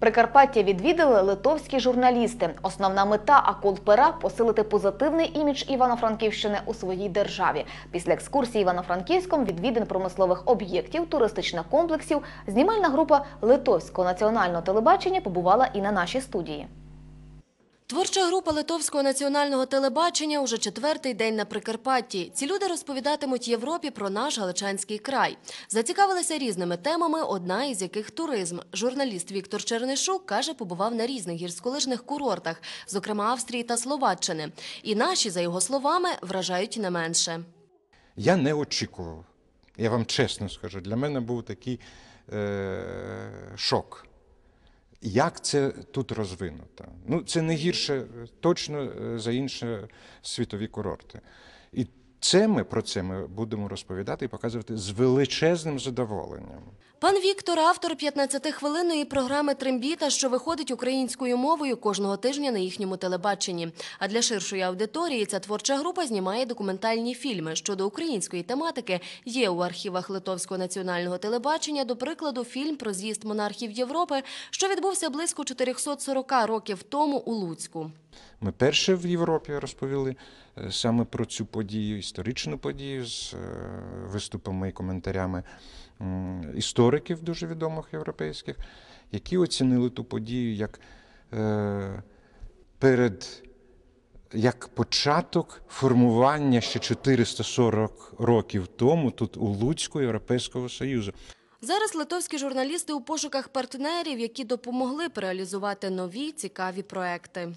Прикарпаття відвідали литовські журналісти. Основна мета акулпера – посилити позитивний імідж Івано-Франківщини у своїй державі. Після екскурсії Івано-Франківськом відвідин промислових об'єктів, туристичних комплексів, знімальна група Литовського національного телебачення побувала і на нашій студії. Творча група Литовського національного телебачення уже четвертий день на Прикарпатті. Ці люди розповідатимуть Європі про наш Галичанський край. Зацікавилися різними темами, одна із яких туризм. Журналіст Віктор Чернишук каже, побував на різних гірськолижних курортах, зокрема Австрії та Словаччини. І наші, за його словами, вражають не менше. Я не очікував. Я вам чесно скажу, для мене був такий е- шок. Як це тут розвинуто? Ну, це не гірше е, точно е, за інші світові курорти. І це ми про це ми будемо розповідати і показувати з величезним задоволенням. Пан Віктор – автор 15-хвилинної програми «Трембіта», що виходить українською мовою кожного тижня на їхньому телебаченні. А для ширшої аудиторії ця творча група знімає документальні фільми. Щодо української тематики є у архівах Литовського національного телебачення, до прикладу, фільм про з'їзд монархів Європи, що відбувся близько 440 років тому у Луцьку. Ми перше в Європі розповіли е, саме про цю подію, історичну подію з е, виступами і коментарями істориків дуже відомих європейських, які оцінили ту подію як е, перед. Як початок формування ще 440 років тому тут у Луцьку Європейського Союзу. Зараз литовські журналісти у пошуках партнерів, які допомогли б реалізувати нові цікаві проекти.